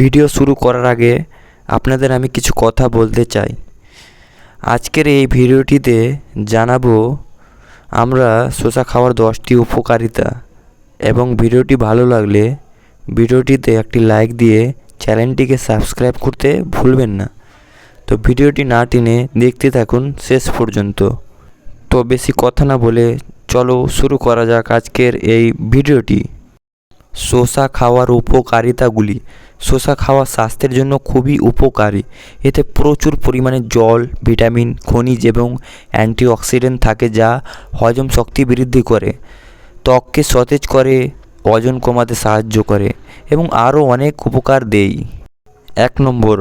Video শুরু করার আগে আপনাদের আমি কিছু কথা বলতে চাই। আজকের এই ভিডিওটিতে জানাব, আমরা শসা খাওয়ার দশটি উপকারিতা এবং ভিডিওটি ভালো লাগলে ভিডিওটিতে একটি লাইক দিয়ে চ্যানেলটিকে সাবস্ক্রাইব করতে ভুলবেন না। তো ভিডিওটি না টেনে দেখতে থাকুন শেষ পর্যন্ত। তো বেশি কথা না বলে চলো শুরু করা যাক আজকের এই ভিডিওটি। শসা খাওয়ার উপকারিতাগুলি। শসা খাওয়া স্বাস্থ্যের জন্য খুবই উপকারী। এতে প্রচুর পরিমাণে জল, ভিটামিন, খনিজ এবং অ্যান্টিঅক্সিডেন্ট থাকে যা হজম শক্তি বৃদ্ধি করে, ত্বককে সতেজ করে, ওজন কমাতে সাহায্য করে এবং আরও অনেক উপকার দেয়। এক নম্বর,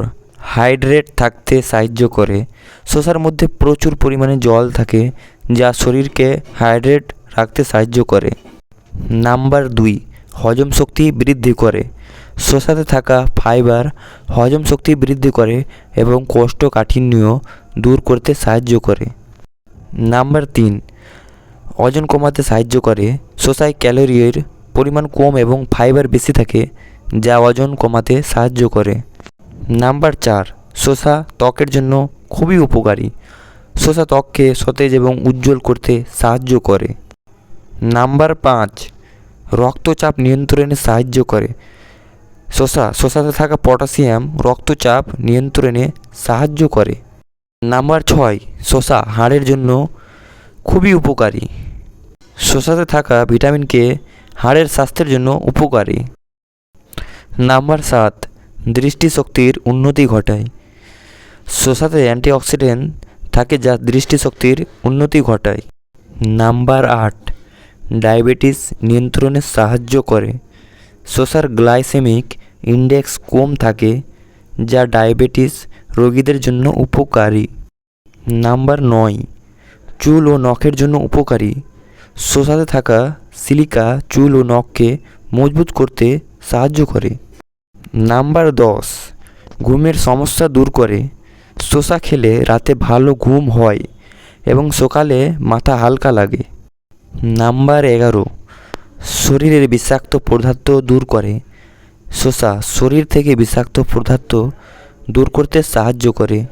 হাইড্রেট থাকতে সাহায্য করে। শসার মধ্যে প্রচুর পরিমাণে জল থাকে যা শরীরকে হাইড্রেট রাখতে সাহায্য করে। নাম্বার দুই, হজম শক্তি বৃদ্ধি করে। শসাতে থাকা ফাইবার হজম শক্তি বৃদ্ধি করে এবং কোষ্ঠকাঠিন্য দূর করতে সাহায্য করে। নাম্বার তিন, ওজন কমাতে সাহায্য করে। শসায় ক্যালোরির পরিমাণ কম এবং ফাইবার বেশি থাকে, যা ওজন কমাতে সাহায্য করে। নাম্বার চার শসা ত্বকের জন্য খুবই উপকারী। শসা ত্বককে সতেজ এবং উজ্জ্বল করতে সাহায্য করে। নাম্বার পাঁচ, রক্তচাপ নিয়ন্ত্রণে সাহায্য করে। শসা শশাতে থাকা পটাশিয়াম রক্তচাপ নিয়ন্ত্রণে সাহায্য করে। নাম্বার ছয়, শশা হাড়ের জন্য খুবই উপকারী। শশাতে থাকা ভিটামিনকে হাড়ের স্বাস্থ্যের জন্য উপকারী। নাম্বার সাত, দৃষ্টিশক্তির উন্নতি ঘটায়। শসাতে অ্যান্টিঅক্সিডেন্ট থাকে যা দৃষ্টিশক্তির উন্নতি ঘটায়। নাম্বার আট, ডায়াবেটিস নিয়ন্ত্রণে সাহায্য করে। শসার গ্লাইসেমিক ইন্ডেক্স কম থাকে, যা ডায়াবেটিস রোগীদের জন্য উপকারী। নাম্বার নয়, চুল ও নখের জন্য উপকারী। শসাতে থাকা সিলিকা চুল ও নখকে মজবুত করতে সাহায্য করে। নাম্বার দশ, ঘুমের সমস্যা দূর করে। শসা খেলে রাতে ভালো ঘুম হয় এবং সকালে মাথা হালকা লাগে। নাম্বার এগারো শরীরের বিষাক্ত পদার্থ দূর করে। শসা শরীর থেকে বিষাক্ত পদার্থ দূর করতে সাহায্য করে।